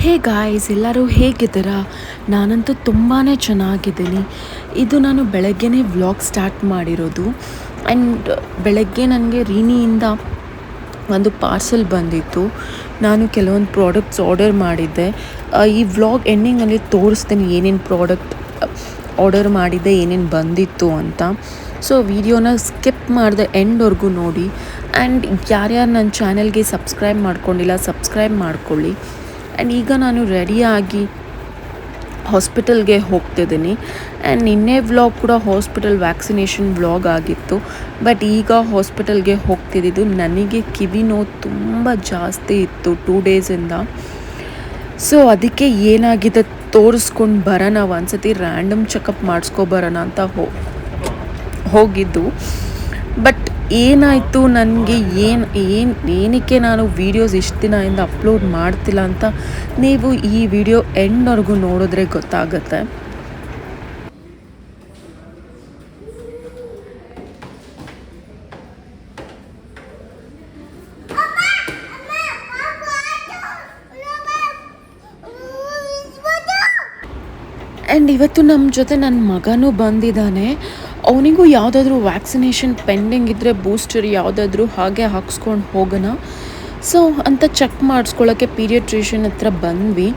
Hey guys ಎಲ್ಲರೂ ಹೇಗಿದ್ದೀರಾ? ನಾನಂತೂ ತುಂಬಾ ಚೆನ್ನಾಗಿದ್ದೀನಿ. ಇದು ನಾನು ಬೆಳಗ್ಗೆನೇ ವ್ಲಾಗ್ ಸ್ಟಾರ್ಟ್ ಮಾಡಿರೋದು. ಆ್ಯಂಡ್ ಬೆಳಗ್ಗೆ ನನಗೆ ರೀನಿಯಿಂದ ಒಂದು ಪಾರ್ಸೆಲ್ ಬಂದಿತ್ತು. ನಾನು ಕೆಲವೊಂದು ಪ್ರಾಡಕ್ಟ್ಸ್ ಆರ್ಡರ್ ಮಾಡಿದ್ದೆ. ಈ ವ್ಲಾಗ್ ಎಂಡಿಂಗಲ್ಲಿ ತೋರಿಸ್ತೀನಿ ಏನೇನು ಪ್ರಾಡಕ್ಟ್ ಆರ್ಡರ್ ಮಾಡಿದ್ದೆ, ಏನೇನು ಬಂದಿತ್ತು ಅಂತ. ಸೊ ವಿಡಿಯೋನ ಸ್ಕಿಪ್ ಮಾಡಿದೆ ಎಂಡ್ವರೆಗೂ ನೋಡಿ. ಆ್ಯಂಡ್ ಯಾರ್ಯಾರು ನನ್ನ ಚಾನೆಲ್ಗೆ ಸಬ್ಸ್ಕ್ರೈಬ್ ಮಾಡ್ಕೊಂಡಿಲ್ಲ ಸಬ್ಸ್ಕ್ರೈಬ್ ಮಾಡ್ಕೊಳ್ಳಿ. ಆ್ಯಂಡ್ ಈಗ ನಾನು ರೆಡಿಯಾಗಿ ಹಾಸ್ಪಿಟಲ್ಗೆ ಹೋಗ್ತಿದ್ದೀನಿ. ಆ್ಯಂಡ್ ನಿನ್ನೆ ವ್ಲಾಗ್ ಕೂಡ ಹಾಸ್ಪಿಟಲ್ ವ್ಯಾಕ್ಸಿನೇಷನ್ ವ್ಲಾಗ್ ಆಗಿತ್ತು. ಬಟ್ ಈಗ ಹಾಸ್ಪಿಟಲ್ಗೆ ಹೋಗ್ತಿದ್ದಿದ್ದು ನನಗೆ ಕಿವಿ ನೋವು ತುಂಬ ಜಾಸ್ತಿ ಇತ್ತು ಟೂ ಡೇಸಿಂದ ಸೊ ಅದಕ್ಕೆ ಏನಾಗಿದೆ ತೋರಿಸ್ಕೊಂಡು ಬರೋಣ, ಒಂದ್ಸತಿ ರ್ಯಾಂಡಮ್ ಚೆಕಪ್ ಮಾಡಿಸ್ಕೊಬರೋಣ ಅಂತ ಹೋಗಿದ್ದು. ಏನಾಯಿತು? ನನಗೆ ಏನು ಏನು, ಏನಕ್ಕೆ ನಾನು ವೀಡಿಯೋಸ್ ಇಷ್ಟು ದಿನದಿಂದ ಅಪ್ಲೋಡ್ ಮಾಡ್ತಿಲ್ಲ ಅಂತ ನೀವು ಈ ವಿಡಿಯೋ ಎಂಡ್ವರೆಗೂ ನೋಡಿದ್ರೆ ಗೊತ್ತಾಗುತ್ತೆ. ಆ್ಯಂಡ್ ಇವತ್ತು ನಮ್ಮ ಜೊತೆ ನನ್ನ ಮಗನೂ ಬಂದಿದ್ದಾನೆ. ಅವನಿಗೂ ಯಾವುದಾದ್ರೂ ವ್ಯಾಕ್ಸಿನೇಷನ್ ಪೆಂಡಿಂಗ್ ಇದ್ದರೆ ಬೂಸ್ಟರ್ ಯಾವುದಾದ್ರೂ ಹಾಗೆ ಹಾಕ್ಸ್ಕೊಂಡು ಹೋಗೋಣ. ಸೊ ಅಂತ ಚೆಕ್ ಮಾಡಿಸ್ಕೊಳ್ಳೋಕ್ಕೆ ಪೀರಿಯಟ್ರಿಷಿಯನ್ ಹತ್ರ ಬಂದ್ವಿ.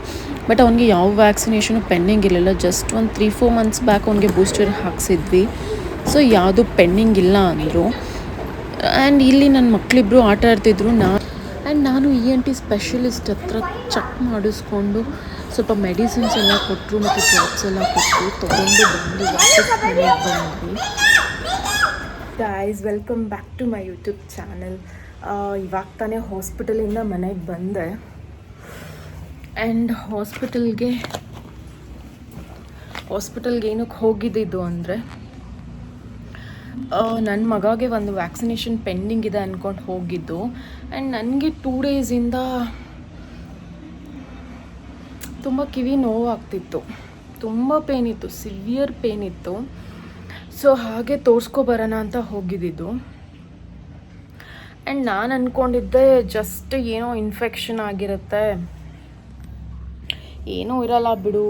ಬಟ್ ಅವನಿಗೆ ಯಾವ ವ್ಯಾಕ್ಸಿನೇಷನು ಪೆಂಡಿಂಗ್ ಇರಲಿಲ್ಲ. ಜಸ್ಟ್ ಒಂದು ತ್ರೀ ಫೋರ್ ಮಂತ್ಸ್ ಬ್ಯಾಕ್ ಅವನಿಗೆ ಬೂಸ್ಟರ್ ಹಾಕ್ಸಿದ್ವಿ. ಸೊ ಯಾವುದು ಪೆಂಡಿಂಗ್ ಇಲ್ಲ ಅಂದರು. ಆ್ಯಂಡ್ ಇಲ್ಲಿ ನನ್ನ ಮಕ್ಕಳಿಬ್ಬರು ಆಟ ಆಡ್ತಿದ್ರು ನಾನು ಆ್ಯಂಡ್ ನಾನು ಇ ಎನ್ ಟಿ ಸ್ಪೆಷಲಿಸ್ಟ್ ಹತ್ರ ಚೆಕ್ ಮಾಡಿಸ್ಕೊಂಡು ಸ್ವಲ್ಪ ಮೆಡಿಸಿನ್ಸ್ ಎಲ್ಲ ಕೊಟ್ಟರು ಮತ್ತು ಡ್ರಾಪ್ಸ್ ಎಲ್ಲ ಕೊಟ್ಟರು ತೊಗೊಂಡು ಬಂದು ವಾಪಸ್ ಮನೆಗೆ ಬಂದ್ವಿ. Guys welcome back to my YouTube channel ಇವಾಗ ತಾನೇ ಹಾಸ್ಪಿಟಲಿಂದ ಮನೆಗೆ ಬಂದೆ. ಆ್ಯಂಡ್ ಹಾಸ್ಪಿಟಲ್ಗೆ ಹಾಸ್ಪಿಟಲ್ಗೆ ಏನಕ್ಕೆ ಹೋಗಿದ್ದಿದ್ದು ಅಂದರೆ ನನ್ನ ಮಗಗೆ ಒಂದು ವ್ಯಾಕ್ಸಿನೇಷನ್ ಪೆಂಡಿಂಗ್ ಇದೆ ಅಂದ್ಕೊಂಡು ಹೋಗಿದ್ದು. ಆ್ಯಂಡ್ ನನಗೆ ಟೂ ಡೇಸಿಂದ ತುಂಬ ಕಿವಿ ನೋವಾಗ್ತಿತ್ತು. ತುಂಬ ಪೇನ್ ಇತ್ತು ಸಿವಿಯರ್ ಪೇನ್ ಇತ್ತು. ಸೊ ಹಾಗೆ ತೋರಿಸ್ಕೊಬರೋಣ ಅಂತ ಹೋಗಿದ್ದಿದ್ದು. ಆ್ಯಂಡ್ ನಾನು ಅಂದ್ಕೊಂಡಿದ್ದೆ ಜಸ್ಟ್ ಏನೋ ಇನ್ಫೆಕ್ಷನ್ ಆಗಿರುತ್ತೆ. ಏನೂ ಇರಲ್ಲ ಬಿಡು.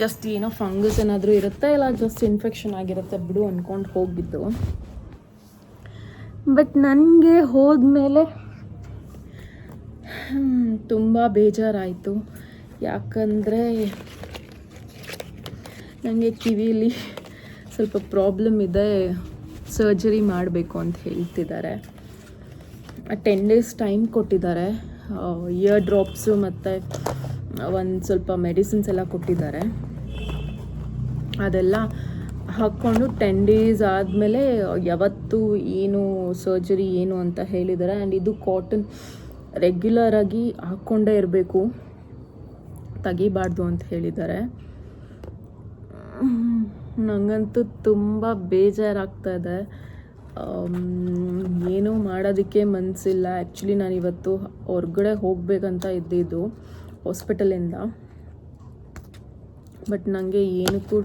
ಜಸ್ಟ್ ಏನೋ ಫಂಗಸ್ ಏನಾದರೂ ಇರುತ್ತೆ ಇಲ್ಲ ಜಸ್ಟ್ ಇನ್ಫೆಕ್ಷನ್ ಆಗಿರುತ್ತೆ ಬಿಡು ಅಂದ್ಕೊಂಡು ಹೋಗಿದ್ದು. ಬಟ್ ನನಗೆ ಹೋದ್ಮೇಲೆ ತುಂಬ ಬೇಜಾರಾಯಿತು. ಯಾಕಂದರೆ ನನಗೆ ಕಿವಿಲಿ ಸ್ವಲ್ಪ ಪ್ರಾಬ್ಲಮ್ ಇದೆ ಸರ್ಜರಿ ಮಾಡಬೇಕು ಅಂತ ಹೇಳ್ತಿದ್ದಾರೆ. ಟೆನ್ ಡೇಸ್ ಟೈಮ್ ಕೊಟ್ಟಿದ್ದಾರೆ. ಇಯರ್ ಡ್ರಾಪ್ಸು ಮತ್ತು ಒಂದು ಸ್ವಲ್ಪ ಮೆಡಿಸಿನ್ಸ್ ಎಲ್ಲ ಕೊಟ್ಟಿದ್ದಾರೆ. ಅದೆಲ್ಲ ಹಾಕ್ಕೊಂಡು ಟೆನ್ ಡೇಸ್ ಆದಮೇಲೆ ಯಾವತ್ತು ಏನು ಸರ್ಜರಿ ಏನು ಅಂತ ಹೇಳಿದ್ದಾರೆ. ಆ್ಯಂಡ್ ಇದು ಕಾಟನ್ ರೆಗ್ಯುಲರಾಗಿ ಹಾಕ್ಕೊಂಡೇ ಇರಬೇಕು. ತೆಗಿಬಾರ್ದು ಅಂತ ಹೇಳಿದ್ದಾರೆ. ನನಗಂತೂ ತುಂಬ ಬೇಜಾರಾಗ್ತಾ ಇದೆ. ಏನೂ ಮಾಡೋದಕ್ಕೆ ಮನಸ್ಸಿಲ್ಲ ಆ್ಯಕ್ಚುಲಿ ನಾನು ಇವತ್ತು ಹೊರಗಡೆ ಹೋಗಬೇಕಂತ ಇದ್ದಿದ್ದು ಹಾಸ್ಪಿಟಲಿಂದ ಬಟ್ ನನಗೆ ಏನಕ್ಕೂ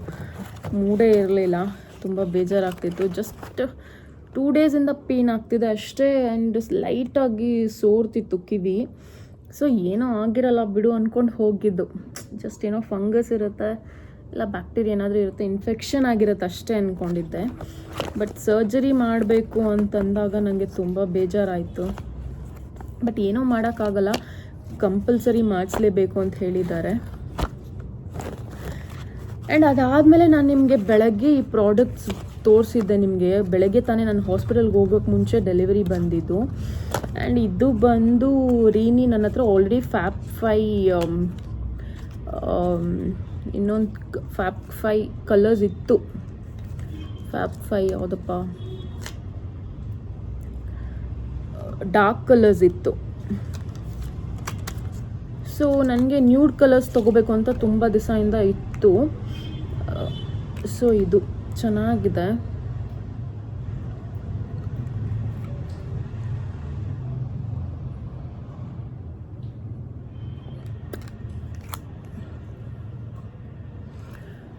ಮೂಡೇ ಇರಲಿಲ್ಲ. ತುಂಬ ಬೇಜಾರಾಗ್ತಿತ್ತು. ಜಸ್ಟ್ ಟೂ ಡೇಸಿಂದ ಪೇನ್ ಆಗ್ತಿದೆ ಅಷ್ಟೇ ಆ್ಯಂಡ್ ಲೈಟಾಗಿ ಸೋರ್ತಿತ್ತು ಕಿವಿ. ಸೊ ಏನೋ ಆಗಿರಲ್ಲ ಬಿಡು ಅಂದ್ಕೊಂಡು ಹೋಗಿದ್ದು. ಜಸ್ಟ್ ಏನೋ ಫಂಗಸ್ ಇರುತ್ತೆ, ಇಲ್ಲ ಬ್ಯಾಕ್ಟೀರಿಯಾ ಏನಾದರೂ ಇರುತ್ತೆ ಇನ್ಫೆಕ್ಷನ್ ಆಗಿರುತ್ತೆ ಅಷ್ಟೇ ಅಂದ್ಕೊಂಡಿದ್ದೆ ಬಟ್ ಸರ್ಜರಿ ಮಾಡಬೇಕು ಅಂತಂದಾಗ ನನಗೆ ತುಂಬ ಬೇಜಾರಾಯಿತು. ಬಟ್ ಏನೋ ಮಾಡೋಕ್ಕಾಗಲ್ಲ ಕಂಪಲ್ಸರಿ ಮಾಡಿಸ್ಲೇಬೇಕು ಅಂತ ಹೇಳಿದ್ದಾರೆ. ಆ್ಯಂಡ್ ಅದಾದಮೇಲೆ ನಾನು ನಿಮಗೆ ಬೆಳಗ್ಗೆ ಈ ಪ್ರಾಡಕ್ಟ್ಸ್ ತೋರಿಸಿದ್ದೆ ನಿಮಗೆ. ಬೆಳಗ್ಗೆ ತಾನೇ ನಾನು ಹಾಸ್ಪಿಟಲ್ಗೆ ಹೋಗೋಕ್ಕೆ ಮುಂಚೆ ಡೆಲಿವರಿ ಬಂದಿದ್ದು. ಆ್ಯಂಡ್ ಇದು ಬಂದು ರೀನಿ ನನ್ನ ಹತ್ರ ಆಲ್ರೆಡಿ ಫ್ಯಾಪ್ ಫೈ ಇನ್ನೊಂದು ಫ್ಯಾಪ್ ಫೈ ಕಲರ್ಸ್ ಇತ್ತು. ಫ್ಯಾಪ್ ಫೈ ಯಾವುದಪ್ಪ? ಡಾರ್ಕ್ ಕಲರ್ಸ್ ಇತ್ತು. ಸೊ ನನಗೆ ನ್ಯೂಡ್ ಕಲರ್ಸ್ ತೊಗೋಬೇಕು ಅಂತ ತುಂಬ ದಿವಸದಿಂದ ಇತ್ತು. ಸೊ ಇದು. ಚೆನ್ನಾಗಿದೆ.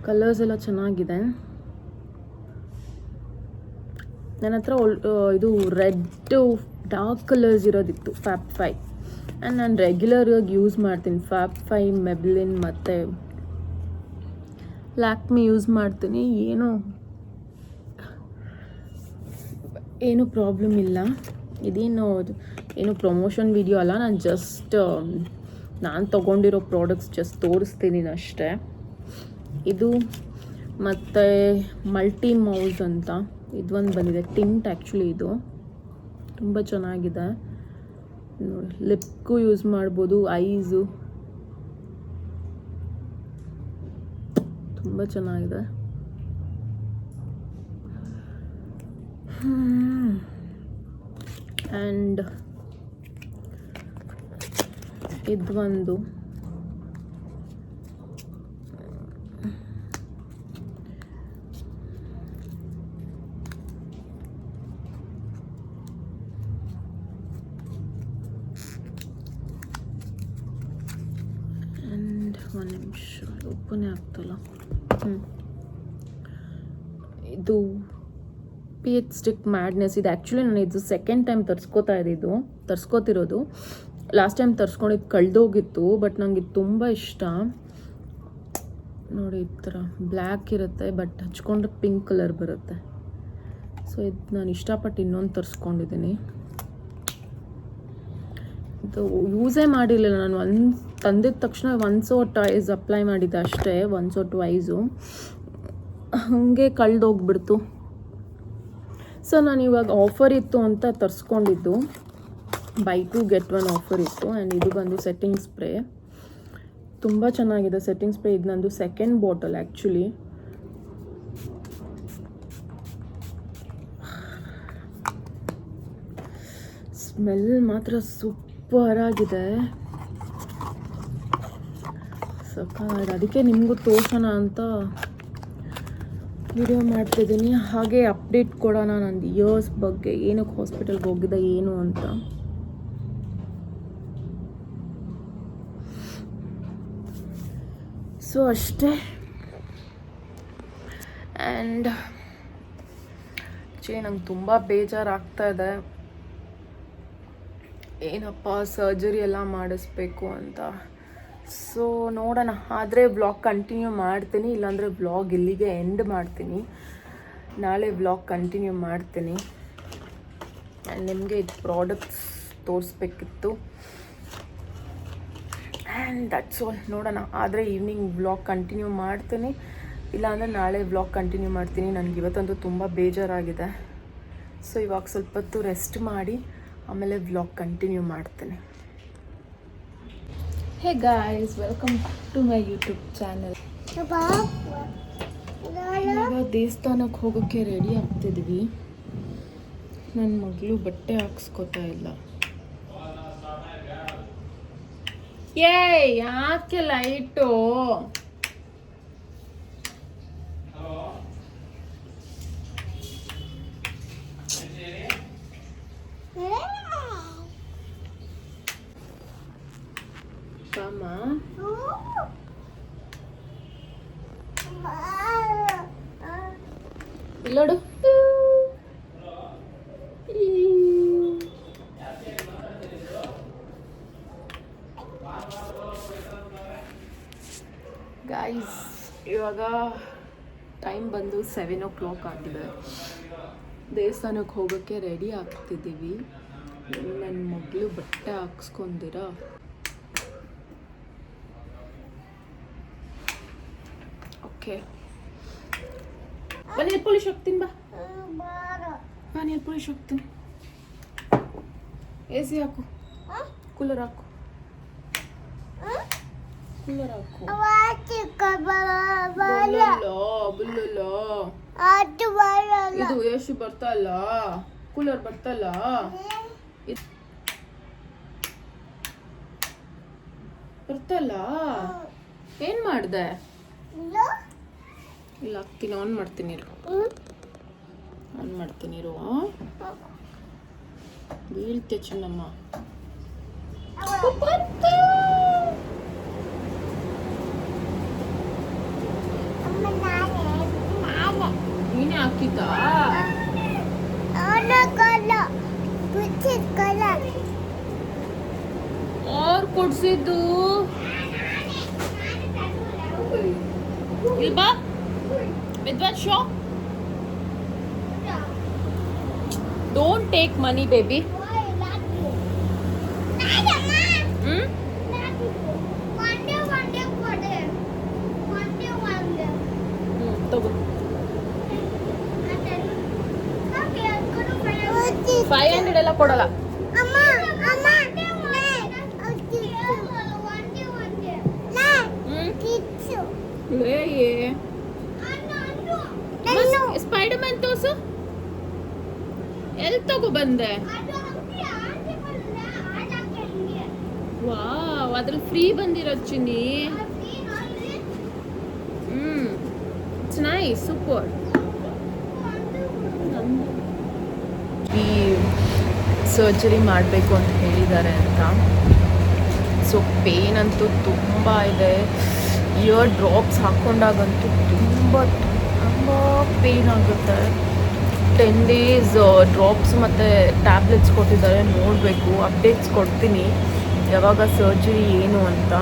ಕಲರ್ಸ್ ಎಲ್ಲ ಚೆನ್ನಾಗಿದೆ. ನನ್ನ ಹತ್ರ ಇದು ರೆಡ್ ಡಾರ್ಕ್ ಕಲರ್ಸ್ ಇರೋದಿತ್ತು ಫ್ಯಾಪ್ ಫೈ ಆ್ಯಂಡ್ ನಾನು ರೆಗ್ಯುಲರಾಗಿ ಯೂಸ್ ಮಾಡ್ತೀನಿ ಫ್ಯಾಪ್ ಫೈ ಮೆಬ್ಲಿನ್ ಮತ್ತು ಲ್ಯಾಕ್ಮಿ ಯೂಸ್ ಮಾಡ್ತೀನಿ. ಏನು ಏನು ಪ್ರಾಬ್ಲಮ್ ಇಲ್ಲ. ಇದೇನು, ಏನು ಪ್ರಮೋಷನ್ ವಿಡಿಯೋ ಅಲ್ಲ. ನಾನು ಜಸ್ಟ್ ನಾನು ತೊಗೊಂಡಿರೋ ಪ್ರಾಡಕ್ಟ್ಸ್ ಜಸ್ಟ್ ತೋರಿಸ್ತೀನಿ ಅಷ್ಟೇ. ಇದು ಮತ್ತು ಮಲ್ಟಿ ಮೌಸ್ ಅಂತ. ಇದು ಒಂದು ಬಂದಿದೆ. ಟಿಂಟ್ ಆ್ಯಕ್ಚುಲಿ ಇದು. ತುಂಬ ಚೆನ್ನಾಗಿದೆ. ನೋಡಿ ಲಿಪ್ಗೂ ಯೂಸ್ ಮಾಡ್ಬೋದು ಐಸು ತುಂಬ ಚೆನ್ನಾಗಿದೆ. ಆ್ಯಂಡ್ ಇದು ಆ್ಯಂಡ್ ಒಂದು ನಿಮಿಷ. ಓಪನೇ ಆಗ್ತಲ್ಲ. ಹ್ಞೂ ಇದು ಪಿ ಎಚ್ ಸ್ಟಿಕ್ ಮ್ಯಾಡ್ನೆಸ್ ಇದು ಆ್ಯಕ್ಚುಲಿ ನಾನು ಇದು ಸೆಕೆಂಡ್ ಟೈಮ್ ತರಿಸ್ಕೋತಾ ಇದ್ದಿದ್ದು, ತರಿಸ್ಕೋತಿರೋದು. ಲಾಸ್ಟ್ ಟೈಮ್ ತರಿಸ್ಕೊಂಡಿದ್ದು ಕಳೆದೋಗಿತ್ತು ಬಟ್ ನನಗೆ ತುಂಬ ಇಷ್ಟ. ನೋಡಿ, ಈ ಥರ ಬ್ಲ್ಯಾಕ್ ಇರುತ್ತೆ ಬಟ್ ಹಚ್ಕೊಂಡ್ರೆ ಪಿಂಕ್ ಕಲರ್ ಬರುತ್ತೆ. ಸೊ ಇದು ನಾನು ಇಷ್ಟಪಟ್ಟು ಇನ್ನೊಂದು ತರಿಸ್ಕೊಂಡಿದ್ದೀನಿ. ಇದು ಯೂಸೇ ಮಾಡಿರಲಿಲ್ಲ ನಾನು. ಒನ್ ತಂದಿದ ತಕ್ಷಣ ಒನ್ಸೋ ಟಾಯ್ಸ್ ಅಪ್ಲೈ ಮಾಡಿದ್ದೆ ಅಷ್ಟೇ ಒನ್ಸೋ ಟ್ವೈಸು ಹಾಗೆ ಕಳೆದೋಗ್ಬಿಡ್ತು. ಸೊ ನಾನು ಇವಾಗ ಆಫರ್ ಇತ್ತು ಅಂತ ತರಿಸ್ಕೊಂಡಿದ್ದು. Buy two get one offer ಇತ್ತು. ಆ್ಯಂಡ್ ಇದು ಬಂದು ಸೆಟ್ಟಿಂಗ್ ಸ್ಪ್ರೇ ತುಂಬ ಚೆನ್ನಾಗಿದೆ ಸೆಟ್ಟಿಂಗ್ ಸ್ಪ್ರೇ ಇದು ನಂದು ಸೆಕೆಂಡ್ ಬಾಟಲ್ ಆ್ಯಕ್ಚುಲಿ ಸ್ಮೆಲ್ ಮಾತ್ರ ಸೂಪರ್ ಆಗಿದೆ. ಸಕ್ಕಾಗಿದೆ ಅದಕ್ಕೆ ನಿಮಗೂ ತೋರ್ಸೋಣ ಅಂತ ವಿಡಿಯೋ ಮಾಡ್ತಿದ್ದೀನಿ. ಹಾಗೆ ಅಪ್ಡೇಟ್ ಕೊಡೋಣ ನಂದು ಇಯರ್ಸ್ ಬಗ್ಗೆ. ಏನಕ್ಕೆ ಹಾಸ್ಪಿಟಲ್ಗೆ ಹೋಗಿದ್ದೆ, ಏನು ಅಂತ. ಸೊ ಅಷ್ಟೇ. ಆ್ಯಂಡ್ ಚೇ ನಂಗೆ ತುಂಬ ಬೇಜಾರಾಗ್ತಾ ಇದೆ. ಏನಪ್ಪ ಸರ್ಜರಿ ಎಲ್ಲ ಮಾಡಿಸ್ಬೇಕು ಅಂತ. ಸೊ ನೋಡೋಣ. ಆದರೆ ಬ್ಲಾಗ್ ಕಂಟಿನ್ಯೂ ಮಾಡ್ತೀನಿ, ಇಲ್ಲಾಂದರೆ ಬ್ಲಾಗ್ ಇಲ್ಲಿಗೆ ಎಂಡ್ ಮಾಡ್ತೀನಿ. ನಾಳೆ ಬ್ಲಾಗ್ ಕಂಟಿನ್ಯೂ ಮಾಡ್ತೀನಿ. ಆ್ಯಂಡ್ ನಿಮಗೆ ಇದು ಪ್ರಾಡಕ್ಟ್ಸ್ ತೋರಿಸ್ಬೇಕಿತ್ತು. ಆ್ಯಂಡ್ ದಟ್ಸ್ ಆಲ್ ನೋಡೋಣ. ಆದರೆ ಈವ್ನಿಂಗ್ ಬ್ಲಾಗ್ ಕಂಟಿನ್ಯೂ ಮಾಡ್ತೀನಿ. ಇಲ್ಲಾಂದರೆ ನಾಳೆ ಬ್ಲಾಗ್ ಕಂಟಿನ್ಯೂ ಮಾಡ್ತೀನಿ. ನನಗೆ ಇವತ್ತಂತೂ ತುಂಬ ಬೇಜಾರಾಗಿದೆ. ಸೊ ಇವಾಗ ಸ್ವಲ್ಪ ಹೊತ್ತು ರೆಸ್ಟ್ ಮಾಡಿ. ಆಮೇಲೆ ವ್ಲಾಗ್ ಕಂಟಿನ್ಯೂ ಮಾಡ್ತೇನೆ. Hey guys welcome to my YouTube channel ಇವಾಗ ದೇವಸ್ಥಾನಕ್ಕೆ ಹೋಗೋಕ್ಕೆ ರೆಡಿ ಆಗ್ತಿದ್ವಿ. ನನ್ನ ಮಗಳು ಬಟ್ಟೆ ಹಾಕ್ಸ್ಕೊತಾ ಇಲ್ಲ. ಏ ಯಾಕೆ ಲೈಟು ಕಾಮ ಇಲ್ಲೋಡು ಗಾಯ್ಸ್ ಇವಾಗ ಟೈಮ್ ಬಂದು ಸೆವೆನ್ ಓ ಕ್ಲಾಕ್ ಆಗಿದೆ ದೇವಸ್ಥಾನಕ್ಕೆ ಹೋಗೋಕ್ಕೆ ರೆಡಿ ಆಗ್ತಿದ್ದೀವಿ ನನ್ನ ಮಗಳು ಬಟ್ಟೆ ಹಾಕ್ಸ್ಕೊಂಡಿರ ಓಕೆ ಬನ್ನಿ ಪೊಲೀಸ್ ಹೋಗ್ತೀನಿ ಬಾ ಬಾ ನೀರು ಪೊಲೀಸ್ ಹೋಗ್ತೀನಿ ಎ ಸಿ ಹಾಕು ಕೂಲರ್ ಹಾಕು ಹಾಕು ಬುಲ್ಲಲ್ಲ ಬುಲ್ಲಲ್ಲ. ಇದು ಎಷ್ಟು ಬರ್ತಲ್ಲ? ಕೂಲರ್ ಬರ್ತಲ್ಲ? ಬರ್ತಲ್ಲ? ಏನ್ ಮಾಡ್ದೆ? ಇಲ್ಲ ಹಾಕ್ತೀನಿ ಆನ್ ಮಾಡ್ತೀನಿ ಇರು. ಆನ್ ಮಾಡ್ತೀನಿ ಇರು. ಬೀಳ್ತೆ ಚಿನ್ನಮ್ಮ? ನೀನೇ ಹಾಕಿದ್ದಾ ಅವ್ರು ಕೊಡ್ಸಿದ್ದು ಇಲ್ಲಿ ಬಾ Vidwan show don't take money baby hmm hmm ತಗೋ ಫೈವ್ ಹಂಡ್ರೆಡ್ ಎಲ್ಲ ಕೊಡಲ್ಲ ಹ್ಮ್ ಏ? ಸ್ಪೈಡರ್ ಮ್ಯಾನ್ ತೋಸು ಎಲ್ಲಿ ತಗೋ ಬಂದೆ? ವಾವ್ ಅದ್ರಲ್ಲಿ ಫ್ರೀ ಬಂದಿರೋದು ಚಿನ್ನಿ. ಹ್ಮ್. ಇಟ್ಸ್ ನೈಸ್ ಸೂಪರ್ ಈ ಸರ್ಜರಿ ಮಾಡಬೇಕು ಅಂತ ಹೇಳಿದ್ದಾರೆ ಅಂತ. ಸೊ ಪೇನ್ ಅಂತೂ ತುಂಬ ಇದೆ. ಇಯರ್ ಡ್ರಾಪ್ಸ್ ಹಾಕ್ಕೊಂಡಾಗಂತೂ ತುಂಬ ತುಂಬ ಪೇನ್ ಆಗುತ್ತೆ. ಟೆನ್ ಡೇಸ್ ಡ್ರಾಪ್ಸ್ ಮತ್ತು ಟ್ಯಾಬ್ಲೆಟ್ಸ್ ಕೊಟ್ಟಿದ್ದಾರೆ ನೋಡಬೇಕು ಅಪ್ಡೇಟ್ಸ್ ಕೊಡ್ತೀನಿ. ಯಾವಾಗ ಸರ್ಜರಿ ಏನು ಅಂತ.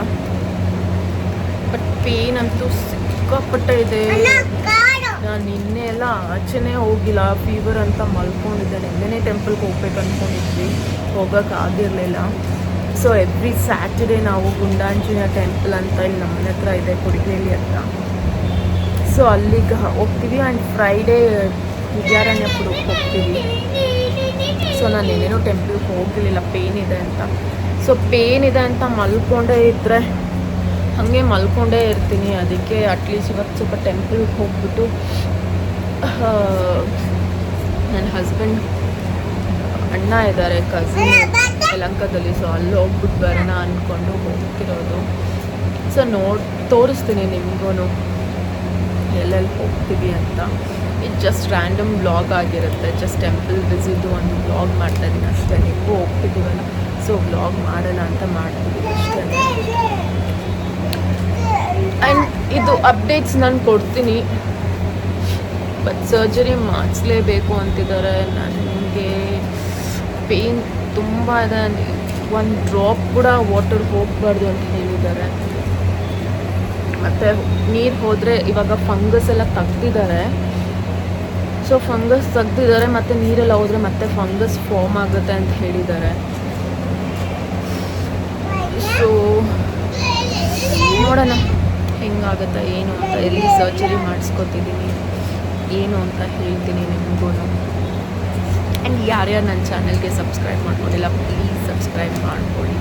ಬಟ್ ಪೇನ್ ಅಂತೂ ಸಿಕ್ಕಾಪಟ್ಟೆ ಇದೆ. ನಾನು ನಿನ್ನೆ ಎಲ್ಲ ಆಚೆನೇ ಹೋಗಿಲ್ಲ ಫೀವರ್ ಅಂತ ಮಲ್ಕೊಂಡಿದ್ದೆ. ನಿನ್ನೆನೇ ಟೆಂಪಲ್ಗೆ ಹೋಗ್ಬೇಕು ಅಂದ್ಕೊಂಡಿದ್ವಿ ಹೋಗೋಕೆ ಆಗಿರಲಿಲ್ಲ. ಸೊ ಎವ್ರಿ ಸ್ಯಾಟರ್ಡೇ ನಾವು ಗುಂಡಾಂಜನೇಯ ಟೆಂಪಲ್ ಅಂತ ಇಲ್ಲಿ ನಮ್ಮ ಮನೆ ಹತ್ರ ಇದೆ ಕೊಡಿಗೇಲಿ ಅಂತ. ಸೊ ಅಲ್ಲಿಗೆ ಹೋಗ್ತೀವಿ ಆ್ಯಂಡ್ ಫ್ರೈಡೇ ವಿದ್ಯಾರಣ್ಯಪುರಕ್ಕೆ ಹೋಗ್ತೀವಿ. ಸೊ ನಾನು ಏನೇನೋ ಟೆಂಪಲ್ಗೆ ಹೋಗಿರಲಿಲ್ಲ ಪೇನ್ ಇದೆ ಅಂತ. ಸೊ ಪೇನ್ ಇದೆ ಅಂತ ಮಲ್ಕೊಂಡೇ ಇದ್ದರೆ ಹಾಗೆ ಮಲ್ಕೊಂಡೇ ಇರ್ತೀನಿ. ಅದಕ್ಕೆ ಅಟ್ಲೀಸ್ಟ್ ಇವತ್ತು ಸ್ವಲ್ಪ ಟೆಂಪಲ್ಗೆ ಹೋಗ್ಬಿಟ್ಟು ನನ್ನ ಹಸ್ಬೆಂಡ್ ಅಣ್ಣ ಇದ್ದಾರೆ ಕಸಿನ್ ಯಲಂಕದಲ್ಲಿ ಸೊ ಅಲ್ಲಿ ಹೋಗ್ಬಿಟ್ಟು ಬರೋಣ ಅಂದ್ಕೊಂಡು ಹೋಗ್ತಿರೋದು. ಸೊ ನೋಡಿ, ತೋರಿಸ್ತೀನಿ ನಿಮಗೂ ಎಲ್ಲೆಲ್ಲಿ ಹೋಗ್ತೀವಿ ಅಂತ. ಇದು ಜಸ್ಟ್ ರ್ಯಾಂಡಮ್ ಬ್ಲಾಗ್ ಆಗಿರುತ್ತೆ. ಜಸ್ಟ್ ಟೆಂಪಲ್ ವಿಸಿದು ಒಂದು ಬ್ಲಾಗ್ ಮಾಡ್ತಾ ಇದ್ದೀನಿ ಅಷ್ಟೇ. ನೀವು ಹೋಗ್ತಿದ್ದೀವಲ್ಲ ಸೊ ಬ್ಲಾಗ್ ಮಾಡೋಣ ಅಂತ ಮಾಡ್ತಿದ್ದೀವಿ ಅಷ್ಟೇ. ಆ್ಯಂಡ್ ಇದು ಅಪ್ಡೇಟ್ಸ್ ನಾನು ಕೊಡ್ತೀನಿ. ಬಟ್ ಸರ್ಜರಿ ಮಾಡಿಸ್ಲೇಬೇಕು ಅಂತಿದ್ದಾರೆ. ನನಗೆ ಪೇನ್ ತುಂಬ ಇದೆ. ಒಂದು ಡ್ರಾಪ್ ಕೂಡ ವಾಟರ್ ಹೋಗಬಾರ್ದು ಅಂತ ಹೇಳಿದ್ದಾರೆ. ಮತ್ತು ನೀರು ಹೋದರೆ ಇವಾಗ ಫಂಗಸ್ ಎಲ್ಲ ತೆಗ್ದಿದ್ದಾರೆ. ಸೊ ಫಂಗಸ್ ತೆಗ್ದಿದ್ದಾರೆ ಮತ್ತು ನೀರೆಲ್ಲ ಹೋದರೆ ಮತ್ತೆ ಫಂಗಸ್ ಫಾರ್ಮ್ ಆಗುತ್ತೆ ಅಂತ ಹೇಳಿದ್ದಾರೆ. ಸೊ ನೋಡೋಣ ಹೆಂಗಾಗುತ್ತೆ, ಏನು ಅಂತ. ಎಲ್ಲಿ ಸರ್ಜರಿ ಮಾಡಿಸ್ಕೊತಿದ್ದೀನಿ. ಏನು ಅಂತ ಹೇಳ್ತೀನಿ ನಿಮಗೂ ಆ್ಯಂಡ್ ಯಾರ್ಯಾರು ನನ್ನ ಚಾನಲ್ಗೆ ಸಬ್ಸ್ಕ್ರೈಬ್ ಮಾಡ್ಕೊಂಡಿಲ್ಲ ಪ್ಲೀಸ್ ಸಬ್ಸ್ಕ್ರೈಬ್ ಮಾಡ್ಕೊಳ್ಳಿ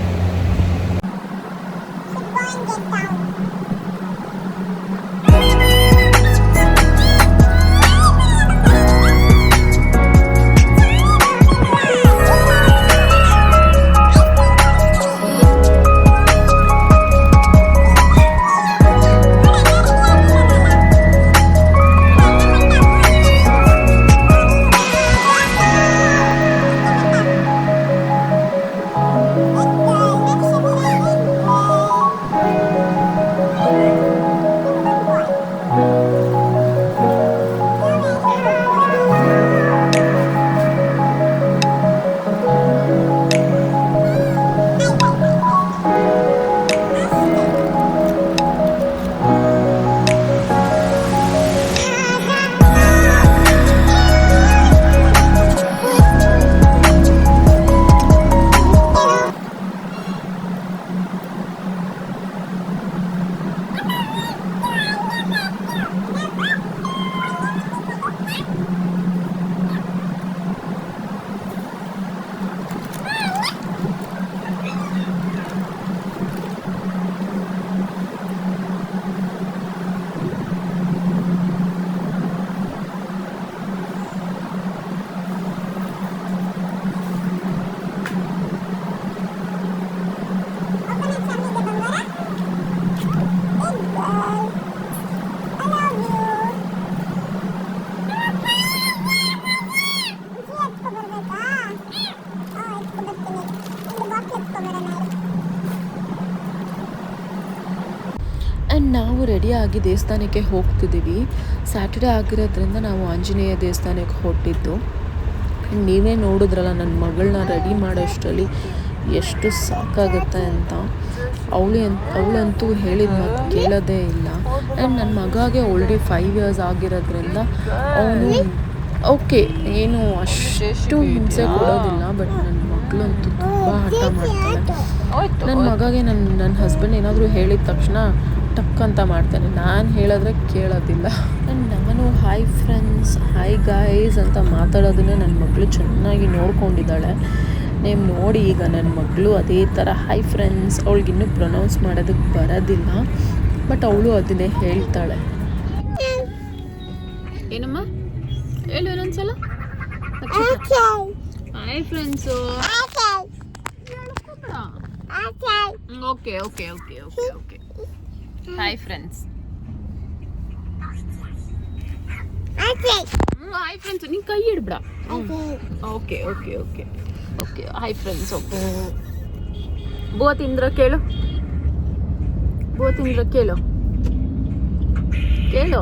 ರೆಡಿಯಾಗಿ ದೇವಸ್ಥಾನಕ್ಕೆ ಹೋಗ್ತಿದ್ದೀವಿ. ಸ್ಯಾಟರ್ಡೇ ಆಗಿರೋದ್ರಿಂದ ನಾವು ಆಂಜನೇಯ ದೇವಸ್ಥಾನಕ್ಕೆ ಹೊರಟಿದ್ದು. ನೀವೇ ನೋಡಿದ್ರಲ್ಲ ನನ್ನ ಮಗಳನ್ನ ರೆಡಿ ಮಾಡೋಷ್ಟರಲ್ಲಿ ಎಷ್ಟು ಸಾಕಾಗುತ್ತೆ ಅಂತ. ಅವಳಿ ಅಂತ ಅವಳಂತೂ ಹೇಳಿದ ಮಾತು ಕೇಳೋದೇ ಇಲ್ಲ. ಆ್ಯಂಡ್ ನನ್ನ ಮಗಾಗೆ ಆಲ್ರೆಡಿ ಫೈವ್ ಇಯರ್ಸ್ ಆಗಿರೋದ್ರಿಂದ ಅವನು ಓಕೆ ಏನು ಅಷ್ಟು ಹಿಂಸೆ ಕೊಡೋದಿಲ್ಲ ಬಟ್ ನನ್ನ ಮಗಳಂತೂ ತುಂಬ ಹಠ ಮಾಡ್ತಾಳೆ. ನನ್ನ ಮಗಗೆ ನನ್ನ ನನ್ನ ಹಸ್ಬೆಂಡ್ ಏನಾದರೂ ಹೇಳಿದ ತಕ್ಷಣ ಟಕ್ ಅಂತ ಮಾಡ್ತಾನೆ. ನಾನು ಹೇಳಿದ್ರೆ ಕೇಳೋದಿಲ್ಲ. ಆ್ಯಂಡ್ ನಾನು ಹಾಯ್ ಫ್ರೆಂಡ್ಸ್ ಹಾಯ್ ಗಾಯ್ಸ್ ಅಂತ ಮಾತಾಡೋದನ್ನೇ ನನ್ನ ಮಗಳು ಚೆನ್ನಾಗಿ ನೋಡ್ಕೊಂಡಿದ್ದಾಳೆ. ನೀವು ನೋಡಿ ಈಗ ನನ್ನ ಮಗಳು ಅದೇ ಥರ ಹಾಯ್ ಫ್ರೆಂಡ್ಸ್ ಅವಳಿಗಿನ್ನೂ ಪ್ರೊನೌನ್ಸ್ ಮಾಡೋದಕ್ಕೆ ಬರೋದಿಲ್ಲ. ಬಟ್ ಅವಳು ಅದನ್ನೇ ಹೇಳ್ತಾಳೆ. ಏನಮ್ಮ? ಹೇಳು ಇನ್ನೊಂದ್ಸಲ. Hi friends okay okay okay okay okay hi friends hi friends ನೀನು ಕೈ ಇಡ್ಬಿಡ okay okay okay okay hi friends okay ಬೋ ತಿಂದ್ರ ಕೇಳು. ಬೋ ತಿಂದ್ರ ಕೇಳು. ಕೇಳು.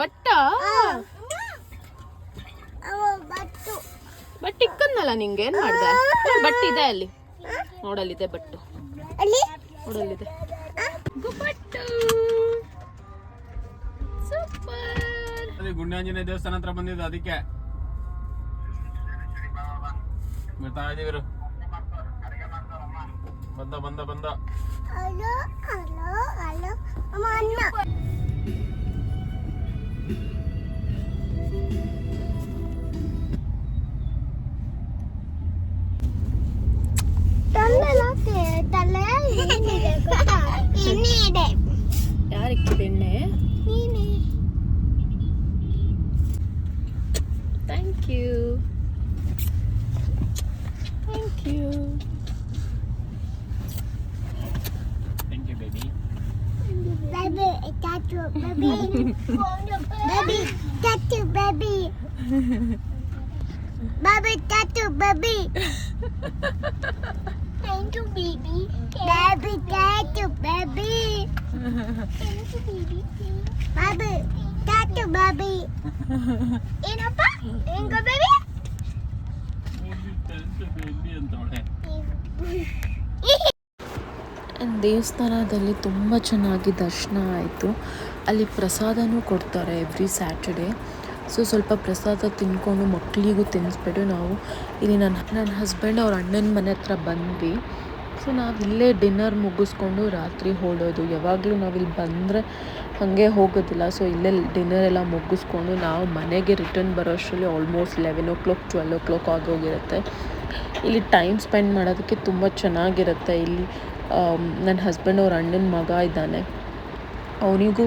ಬಟ್ಟ? ಬಟ್ ಇಕ್ಕಂದಲ್ಲ ನಿಂಗೆ? ಏನ್ ಮಾಡ್ದೆ? ಬಟ್ ಇದೆ ಅಲ್ಲಿ. ನೋಡಲ್ಲಿದೆ ಬಟ್ಟು. ನೋಡಲ್ಲಿದೆ. ಬಟ್ಟು. ಗುಂಡಾಂಜನೇಯ ದೇವಸ್ಥಾನ ಹತ್ರ ಬಂದಿದ್ದು ಅದಕ್ಕೆ. ಬರ್ತಾ ಇದೀವಿ ಬಂದ ಬಂದ ಬಂದ. ಯಾರಿಕ್ಕಿದೆ ಎಣ್ಣೆ thank you thank you thank you baby Baby, tattoo, baby. baby, tattoo, baby. Baby, tattoo, baby. Thank you, baby. Baby, tattoo, baby. Thank you, baby. Baby, tattoo, baby. ಏನಪ್ಪ ಹೆಂಗ baby? ಬೇಬಿ ದೇವಸ್ಥಾನದಲ್ಲಿ ತುಂಬ ಚೆನ್ನಾಗಿ ದರ್ಶನ ಆಯಿತು ಅಲ್ಲಿ ಪ್ರಸಾದನೂ ಕೊಡ್ತಾರೆ ಎವ್ರಿ ಸ್ಯಾಟರ್ಡೇ ಸೊ ಸ್ವಲ್ಪ ಪ್ರಸಾದ ತಿಂದ್ಕೊಂಡು ಮಕ್ಕಳಿಗೂ ತಿನ್ನಿಸ್ಬಿಟ್ಟು ನಾವು ಇಲ್ಲಿ ನನ್ನ ನನ್ನ ಹಸ್ಬೆಂಡ್ ಅವ್ರ ಅಣ್ಣನ ಮನೆ ಹತ್ರ ಬಂದ್ವಿ. ಸೊ ನಾವು ಇಲ್ಲೇ ಡಿನ್ನರ್ ಮುಗಿಸ್ಕೊಂಡು ರಾತ್ರಿ ಹೋಡೋದು ಯಾವಾಗಲೂ ನಾವಿಲ್ಲಿ ಬಂದರೆ ಹಾಗೆ ಹೋಗೋದಿಲ್ಲ. ಸೊ ಇಲ್ಲೇ ಡಿನ್ನರ್ ಎಲ್ಲ ಮುಗಿಸ್ಕೊಂಡು ನಾವು ಮನೆಗೆ ರಿಟರ್ನ್ ಬರೋ ಅಷ್ಟರಲ್ಲಿ almost eleven o'clock twelve o'clock ಆಗೋಗಿರುತ್ತೆ ಇಲ್ಲಿ ಟೈಮ್ ಸ್ಪೆಂಡ್ ಮಾಡೋದಕ್ಕೆ ತುಂಬ ಚೆನ್ನಾಗಿರುತ್ತೆ. ಇಲ್ಲಿ ನನ್ನ ಹಸ್ಬೆಂಡ್ ಅವ್ರ ಅಣ್ಣನ ಮಗ ಇದ್ದಾನೆ. ಅವನಿಗೂ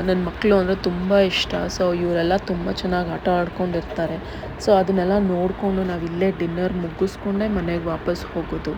ನನ್ನ ಮಕ್ಕಳು ಅಂದರೆ ತುಂಬ ಇಷ್ಟ. ಸೊ, ಇವರೆಲ್ಲ ತುಂಬ ಚೆನ್ನಾಗಿ ಆಟ ಆಡ್ಕೊಂಡಿರ್ತಾರೆ. ಸೊ, ಅದನ್ನೆಲ್ಲ ನೋಡಿಕೊಂಡು ಇಲ್ಲೇ ಡಿನ್ನರ್ ಮುಗಿಸ್ಕೊಂಡೇ ಮನೆಗೆ ವಾಪಸ್ ಹೋಗೋದು.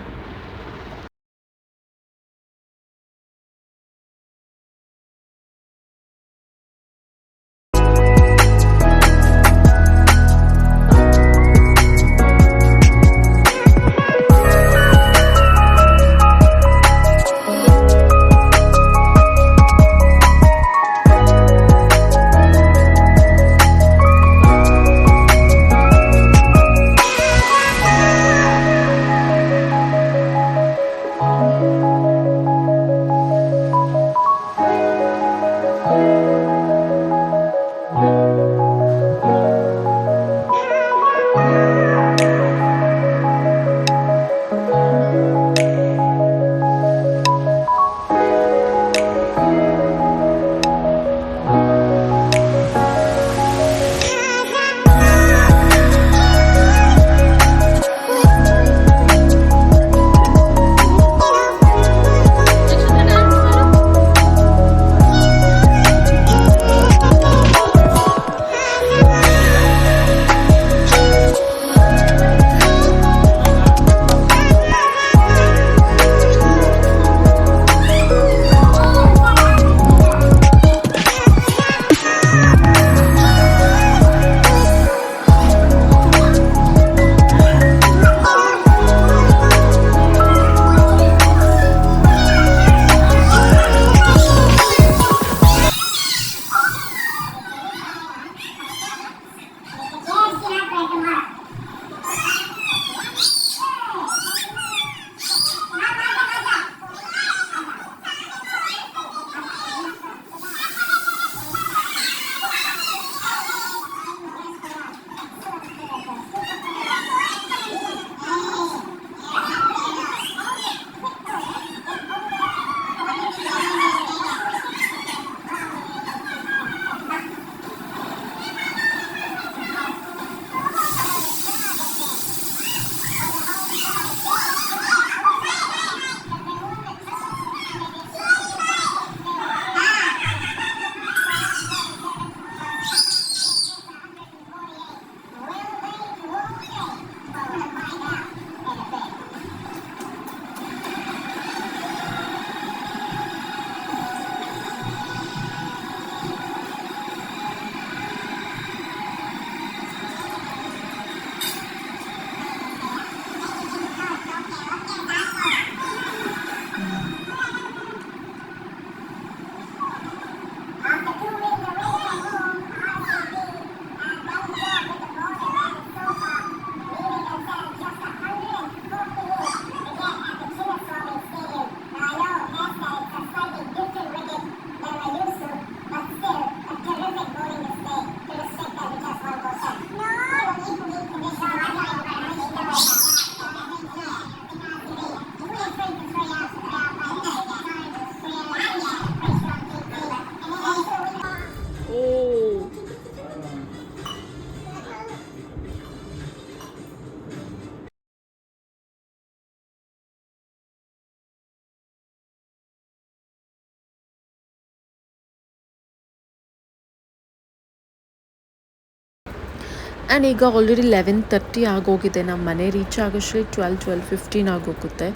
ಆ್ಯಂಡ್ ಈಗ ಆಲ್ರೆಡಿ ಲೆವೆನ್ ತರ್ಟಿ ಆಗೋಗಿದೆ. ನಮ್ಮ ಮನೆ ರೀಚ್ ಆಗೋಷ್ಟು ಟ್ವೆಲ್ ಟ್ವೆಲ್ ಫಿಫ್ಟೀನ್ ಆಗೋಗುತ್ತೆ.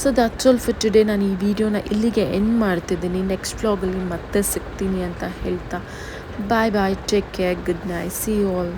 So that's all for today ನಾನು ಈ ವಿಡಿಯೋನ ಇಲ್ಲಿಗೆ ಎಂಡ್ ಮಾಡ್ತಿದ್ದೀನಿ. ನೆಕ್ಸ್ಟ್ ವ್ಲಾಗಲ್ಲಿ ಮತ್ತೆ ಸಿಗ್ತೀನಿ ಅಂತ ಹೇಳ್ತಾ. Bye bye take care good night see all